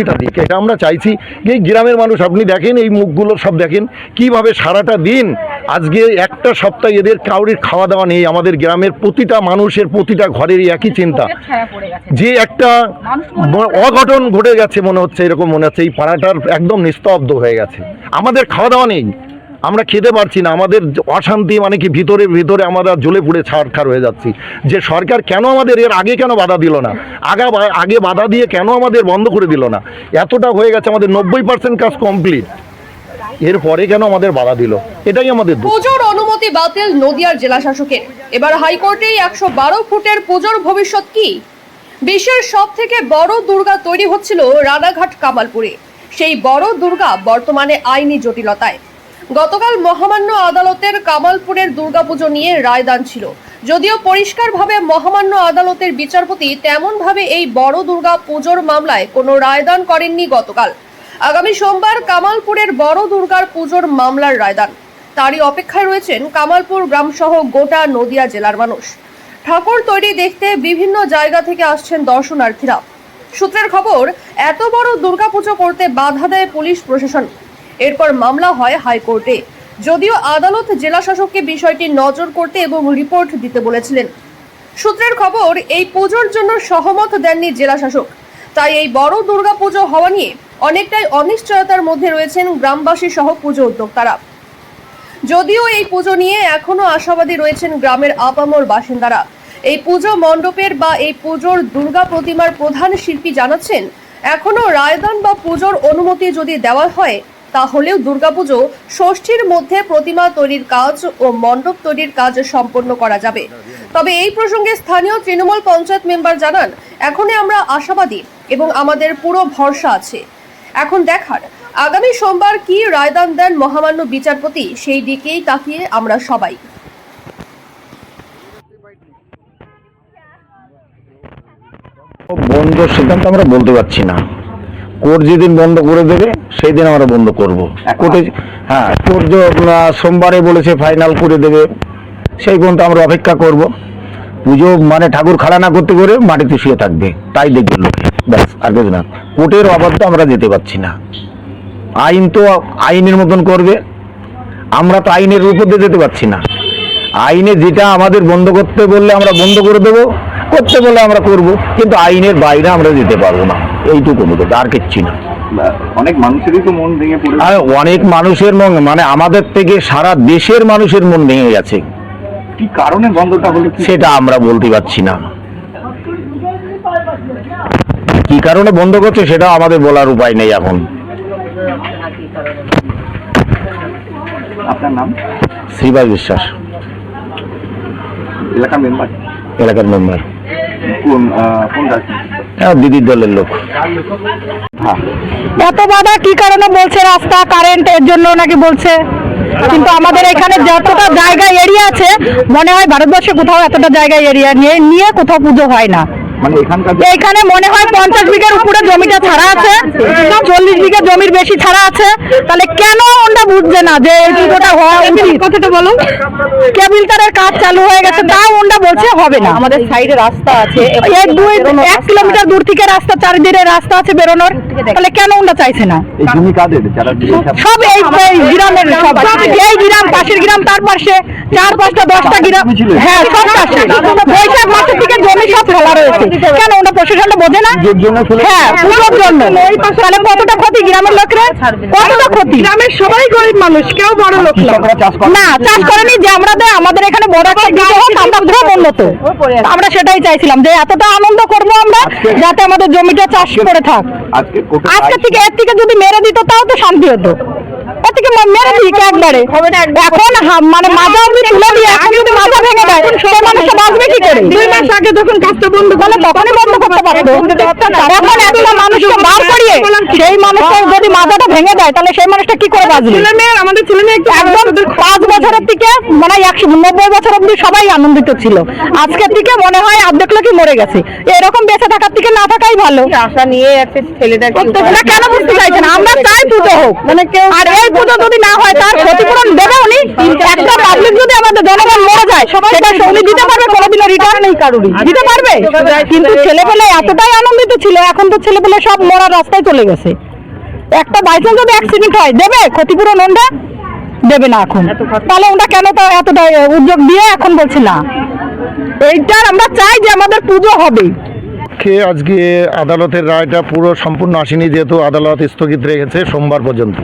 প্রতিটা দিক। এটা আমরা চাইছি যে এই গ্রামের মানুষ আপনি দেখেন এই মুখগুলো সব দেখেন কীভাবে সারাটা দিন আজকে একটা সপ্তাহ এদের কাউরির খাওয়া দাওয়া নেই আমাদের গ্রামের প্রতিটা মানুষের প্রতিটা ঘরেরই একই চিন্তা। যে একটা অঘটন ঘটে গেছে মনে হচ্ছে এরকম মনে হচ্ছে এই পাড়াটার একদম নিস্তব্ধ হয়ে গেছে। আমাদের খাওয়া দাওয়া নেই। আমরা খেতে পারছি না, আমাদের অশান্তি মানে কি ভিতরে ভিতরে আমরা জ্বলে পুড়ে ছাড়খার হয়ে যাচ্ছি। যে সরকার কেন আমাদের এর আগে কেন বাধা দিল না? আগা আগে বাধা দিয়ে কেন আমাদের বন্ধ করে দিল না? এতটা হয়ে গেছে আমাদের নব্বই পার্সেন্ট কাজ কমপ্লিট এরপরে কেন আমাদের বাধা দিল? এটাই আমাদের পুজোর অনুমতি বাতিল নদিয়ার জেলা শাসকের এবার হাইকোর্টে একশো বারো ফুটের পুজোর ভবিষ্যৎ কি? বিশ্বের সব থেকে বড় দুর্গা তৈরি হচ্ছিল রানাঘাট কামালপুরে। সেই বড় দুর্গা বর্তমানে আইনি জটিলতায়। গতকাল মহামান্য আদালতের কামালপুরের দুর্গাপুজো নিয়ে রায়দান ছিল। যদিও পরিষ্কারভাবে মহামান্য আদালতের বিচারপতি তেমনভাবে এই বড় দুর্গা পুজোর মামলায় কোনো রায়দান করেননি গতকাল। আগামী সোমবার কামালপুরের বড় দুর্গার পুজোর মামলার রায়দান। তারই অপেক্ষায় রয়েছেন কামালপুর গ্রামসহ গোটা নদিয়া জেলার মানুষ। ঠাকুর তৈরি দেখতে বিভিন্ন জায়গা থেকে আসছেন দর্শনার্থীরা। সূত্রের খবর, এত বড় দুর্গাপুজো করতে বাধা দেয় পুলিশ প্রশাসন। এরপর মামলা হয় হাইকোর্টে। যদিও আদালত জেলা শাসককে বিষয়টি নজর করতে এবং রিপোর্ট দিতে বলেছিলেন। সূত্রের খবর, এই পুজোর জন্য সহমত দেননি জেলা শাসক। তাই এই বড় দুর্গাপুজো হওয়া নিয়ে অনেকটাই অনিশ্চয়তার মধ্যে রয়েছেন গ্রামবাসী সহ পুজো উদ্যোক্তারা। যদিও এই পুজো নিয়ে এখনও আশাবাদী রয়েছেন গ্রামের আপামর বাসিন্দারা। এই পুজো মণ্ডপের বা এই পুজোর দুর্গা প্রতিমার প্রধান শিল্পী জানাচ্ছেন এখনও রায়দান বা পুজোর অনুমতি যদি দেওয়া হয় তাহলেও দুর্গাপুজো ষষ্ঠীর মধ্যে প্রতিমা তৈরির কাজ ও মণ্ডপ তৈরির কাজ সম্পন্ন করা যাবে। তবে এই প্রসঙ্গে স্থানীয় তৃণমূল পঞ্চায়েত মেম্বার জানান, এখনই আমরা আশাবাদী এবং আমাদের পুরো ভরসা আছে। এখন দেখার, আগামী সোমবার কি রায়দান দেন মহামান্য বিচারপতি, সেই দিকেই তাকিয়ে আমরা সবাই। বন্ধ সিদ্ধান্ত আমরা বলতে পারছি না। কোর্ট যেদিন বন্ধ করে দেবে সেই দিন আমরা বন্ধ করব। কোর্টে হ্যাঁ কোর্ট যে, সোমবারে বলেছে ফাইনাল করে দেবে সেই পর্যন্ত আমরা অপেক্ষা করব। পুজো মানে ঠাকুর খাড়া না করতে করে মাটিতে শুয়ে থাকবে তাই দেখবে লোকে। ব্যাস আর কিছু না। কোর্টের অবাধ্য আমরা যেতে পারছি না। আইন তো আইনের মতন করবে। আমরা তো আইনের উপর দিয়ে যেতে পারছি না। আইনে যেটা আমাদের বন্ধ করতে বললে আমরা বন্ধ করে দেবো। করতে বললে আমরা করব কিন্তু আইনের বাইরে আমরা যেতে পারব না। এইটুকু মতো আর কিচ্ছু না। অনেক মানুষেরই তো মন ভেঙে পড়ে অনেক মানুষের মন মানে আমাদের থেকে সারা দেশের মানুষের মন ভেঙে গেছে। কি কারণে বন্ধটা হলো সেটা আমরা বলতে পারছি না। কি কারণে বন্ধ করছে সেটা আমাদের বলার উপায় নেই এখন। আপনার নাম? শ্রীবাস বিশ্বাস। এলাকা মেম্বার। এলাকার মেম্বার। হ্যাঁ দিদির দলের লোক। হ্যাঁ। এত বাধা কি কারণে বলছে রাস্তা কারেন্ট এর জন্য নাকি বলছে? কিন্তু আমাদের এখানে যতটা জায়গা এরিয়া আছে মনে হয় ভারতবর্ষে কোথাও এতটা জায়গা এরিয়া নিয়ে নিয়ে কোথাও পুজো হয় না। মানে এখানকার যে- মনে হয় পঞ্চাশ বিঘার উপরে জমিটা ছাড়া আছে চল্লিশ বিঘা জমির বেশি ছাড়া আছে তাহলে কেন ওটা বুঝছে না যে এই পুজোটা হওয়া উচিত কথাটা বলো কেবিল তারের কাজ চালু হয়ে গেছে তাও ওটা বলছে হবে না আমাদের সাইডে রাস্তা আছে এক দুই এক কিলোমিটার দূর থেকে রাস্তা চারিদিকে রাস্তা আছে বেরোনোর তাহলে কেন ওটা চাইছে না জমি কাদের সব এই এই গ্রামের সব এই গ্রাম পাশের গ্রাম তার পাশে চার পাঁচটা দশটা গ্রাম হ্যাঁ সব পাশে বৈশাখ মাসের থেকে জমি সব ফেলা রয়েছে কেন ওটা প্রশাসনটা বোঝে না? হ্যাঁ পুজোর জন্য। তাহলে কতটা ক্ষতি? গ্রামের লোকের কতটা ক্ষতি? গ্রামের সবাই গরিব মানুষ কেউ বড় লোক চাষ করে। না চাষ করেনি যে আমাদের আমাদের এখানে বড় আমরা খুব উন্নত আমরা সেটাই চাইছিলাম যে এতটা আনন্দ করব আমরা যাতে আমাদের জমিটা চাষ করে থাক। আজকে থেকে এর থেকে যদি মেরে দিত তাও তো শান্তি হতো। থেকে মেরে দিক একবারে। এখন মানে মাজা অব্দি তুলে দিয়ে এখন যদি মাজা ভেঙে দেয় সেই মানুষটা বাঁচবে কি করে? দুই মাস আগে যখন কাজটা বন্ধ করলে তখনই বন্ধ করতে পারতো। এখন একটা মানুষকে বার করিয়ে সেই মানুষটা যদি মাজাটা ভেঙে দেয় তাহলে সেই মানুষটা কি করে বাঁচবে? ছেলে মেয়ে আমাদের ছেলে মেয়ে একদম পাঁচ বছরের থেকে মানে একশো নব্বই বছর অব্দি সবাই আনন্দিত ছিল। আজকের থেকে মনে হয় অর্ধেক লোকই মরে গেছে। এরকম বেঁচে থাকার থেকে না থাকাই ভালো। আশা নিয়ে ছেলেদের না কেন বুঝতে চাইছেন আমরা চাই পুজো হোক। মানে কেউ আর এই যদি না হয় তার ক্ষতিপূরণ দেবে উনি। একটা পাবলিক যদি আমাদের জনগণ মরে যায় সেটা উনি দিতে পারবে কোনোদিনও রিটার্ন নেই কারুরই। দিতে পারবে। কিন্তু ছেলেপেলে এতটাই আনন্দিত ছিল এখন তো ছেলেপেলে সব মরার রাস্তায় চলে গেছে। একটা বাইচান্স যদি অ্যাক্সিডেন্ট হয় দেবে? ক্ষতিপূরণ ওনরা দেবে না এখন। তাহলে ওনরা কেন তো এতটা উদ্যোগ দিয়ে এখন বলছে না? এইটার আমরা চাই যে আমাদের পুজো হবে। কে আজকে আদালতের রায়টা পুরো সম্পূর্ণ আসেনি যেহেতু আদালত স্থগিত রেখেছে সোমবার পর্যন্ত।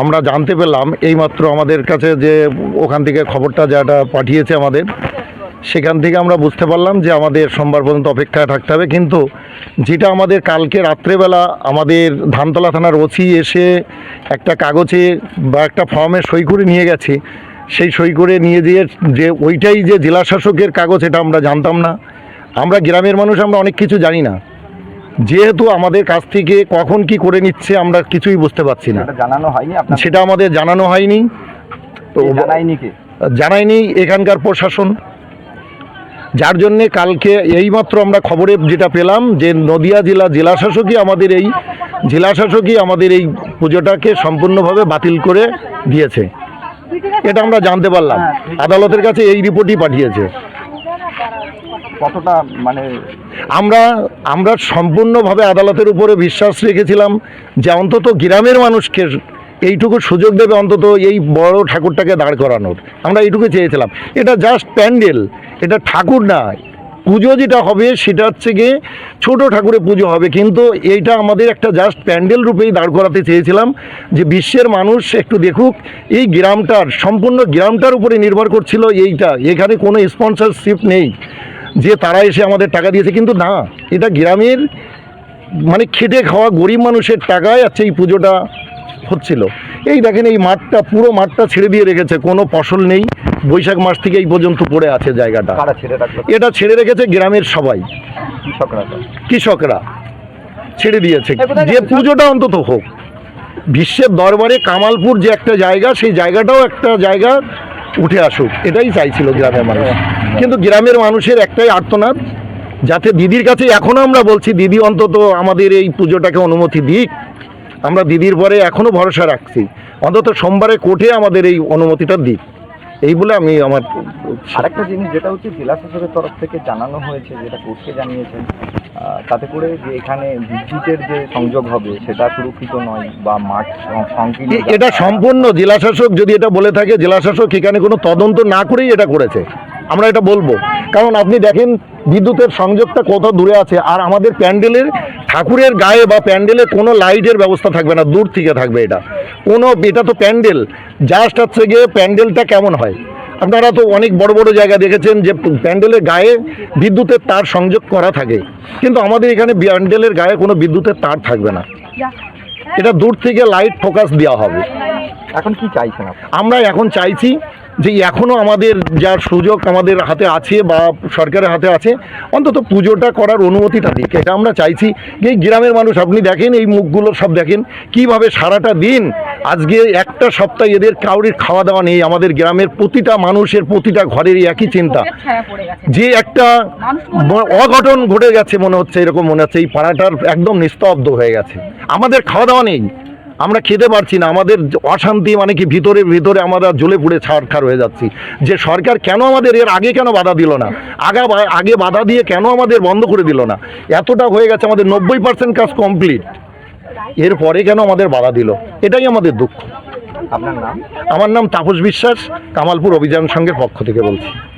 আমরা জানতে পেলাম এইমাত্র আমাদের কাছে যে ওখান থেকে খবরটা যেটা পাঠিয়েছে আমাদের, সেখান থেকে আমরা বুঝতে পারলাম যে আমাদের সোমবার পর্যন্ত অপেক্ষায় থাকতে হবে। কিন্তু যেটা আমাদের কালকে রাত্রেবেলা আমাদের ধানতলা থানার ওসি এসে একটা কাগজে বা একটা ফর্মে সই করে নিয়ে গেছে। সেই সই করে নিয়ে দিয়ে যে ওইটাই যে জেলা শাসকের কাগজ, এটা আমরা জানতাম না। আমরা গ্রামের মানুষ, আমরা অনেক কিছু জানি না। যেহেতু আমাদের কাছ থেকে কখন কি করে নিচ্ছে আমরা কিছুই বুঝতে পারছি না। জানানো হয়নি সেটা আমাদের জানানো হয়নি। তো জানায়নি কে? জানায়নি এখানকার প্রশাসন। যার জন্যে কালকে এইমাত্র আমরা খবরে যেটা পেলাম যে নদিয়া জেলা জেলা শাসকই আমাদের এই জেলা শাসকই আমাদের এই পুজোটাকে সম্পূর্ণভাবে বাতিল করে দিয়েছে। এটা আমরা জানতে পারলাম। আদালতের কাছে এই রিপোর্টই পাঠিয়েছে। কতটা মানে আমরা আমরা সম্পূর্ণভাবে আদালতের উপরে বিশ্বাস রেখেছিলাম যে অন্তত গ্রামের মানুষকে এইটুকু সুযোগ দেবে অন্তত এই বড় ঠাকুরটাকে দাঁড় করানোর। আমরা এইটুকু চেয়েছিলাম। এটা জাস্ট প্যান্ডেল, এটা ঠাকুর নয় পুজো যেটা হবে সেটা হচ্ছে গিয়ে ছোটো ঠাকুরে পুজো হবে। কিন্তু এইটা আমাদের একটা জাস্ট প্যান্ডেল রূপেই দাঁড় করাতে চেয়েছিলাম যে বিশ্বের মানুষ একটু দেখুক, এই গ্রামটার, সম্পূর্ণ গ্রামটার উপরে নির্ভর করছিল এইটা। এখানে কোনো স্পন্সরশিপ নেই। যে তারা এসে আমাদের টাকা দিয়েছে কিন্তু না এটা গ্রামের মানে খেটে খাওয়া গরিব মানুষের টাকায় আচ্ছা এই পুজোটা হচ্ছিল। এই দেখেন এই মাঠটা পুরো মাঠটা ছেড়ে দিয়ে রেখেছে কোনো ফসল নেই বৈশাখ মাস থেকে এই পর্যন্ত পড়ে আছে জায়গাটা। এটা ছেড়ে রেখেছে গ্রামের সবাই। কৃষকরা ছেড়ে দিয়েছে। যে পুজোটা অন্তত হোক বিশ্বের দরবারে কামালপুর যে একটা জায়গা সেই জায়গাটাও একটা জায়গা উঠে আসুক, এটাই চাইছিল গ্রামের মানুষ। কিন্তু গ্রামের মানুষের একটাই আর্তনাদ, যাতে দিদির কাছে এখনও আমরা বলছি, দিদি অন্তত আমাদের এই পুজোটাকে অনুমতি দিক। আমরা দিদির পরে এখনও ভরসা রাখছি। অন্তত সোমবারে কোর্টে আমাদের এই অনুমতিটা দিক। এই বলে আমি আমার আরেকটা জিনিস, যেটা হচ্ছে জেলা শাসকের তরফ থেকে জানানো হয়েছে, যেটা কোর্টকে জানিয়েছেন। তাতে করে যে এখানে বিদ্যুতের যে সংযোগ হবে সেটা সুরক্ষিত নয় বা মাঠ সংকীর্ণ এটা সম্পূর্ণ জেলাশাসক যদি এটা বলে থাকে জেলাশাসক এখানে কোনো তদন্ত না করেই এটা করেছে। আমরা এটা বলব। কারণ আপনি দেখেন বিদ্যুতের সংযোগটা কত দূরে আছে আর আমাদের প্যান্ডেলের ঠাকুরের গায়ে বা প্যান্ডেলে কোনো লাইটের ব্যবস্থা থাকবে না দূর থেকে থাকবে এটা। কোনো এটা তো প্যান্ডেল। জাস্ট হচ্ছে গিয়ে প্যান্ডেলটা কেমন হয়? আপনারা তো অনেক বড় বড় জায়গা দেখেছেন যে প্যান্ডেলের গায়ে বিদ্যুতের তার সংযোগ করা থাকে। কিন্তু আমাদের এখানে প্যান্ডেলের গায়ে কোনো বিদ্যুতের তার থাকবে না। এটা দূর থেকে লাইট ফোকাস দেওয়া হবে। এখন কি চাইছেন আমরা এখন চাইছি যে এখনও আমাদের যার সুযোগ আমাদের হাতে আছে বা সরকারের হাতে আছে অন্তত পুজোটা করার অনুমতিটা দিক। এটা আমরা চাইছি যে এই গ্রামের মানুষ আপনি দেখেন এই মুখগুলো সব দেখেন কীভাবে সারাটা দিন আজকে একটা সপ্তাহ এদের কাউরির খাওয়া দাওয়া নেই আমাদের গ্রামের প্রতিটা মানুষের প্রতিটা ঘরেরই একই চিন্তা। যে একটা অঘটন ঘটে গেছে মনে হচ্ছে এরকম মনে হচ্ছে এই পাড়াটার একদম নিস্তব্ধ হয়ে গেছে। আমাদের খাওয়া দাওয়া নেই আমরা খেতে পারছি না আমাদের অশান্তি মানে কি ভিতরে ভিতরে আমরা জ্বলে পুড়ে ছাড়খার হয়ে যাচ্ছি। যে সরকার কেন আমাদের এর আগে কেন বাধা দিল না? আগা আগে বাধা দিয়ে কেন আমাদের বন্ধ করে দিল না? এতটা হয়ে গেছে আমাদের নব্বই পার্সেন্ট কাজ কমপ্লিট এরপরে কেন আমাদের বাধা দিল? এটাই আমাদের দুঃখ। আপনার নাম? আমার নাম তাপস বিশ্বাস কামালপুর অভিযান সংঘের পক্ষ থেকে বলছি।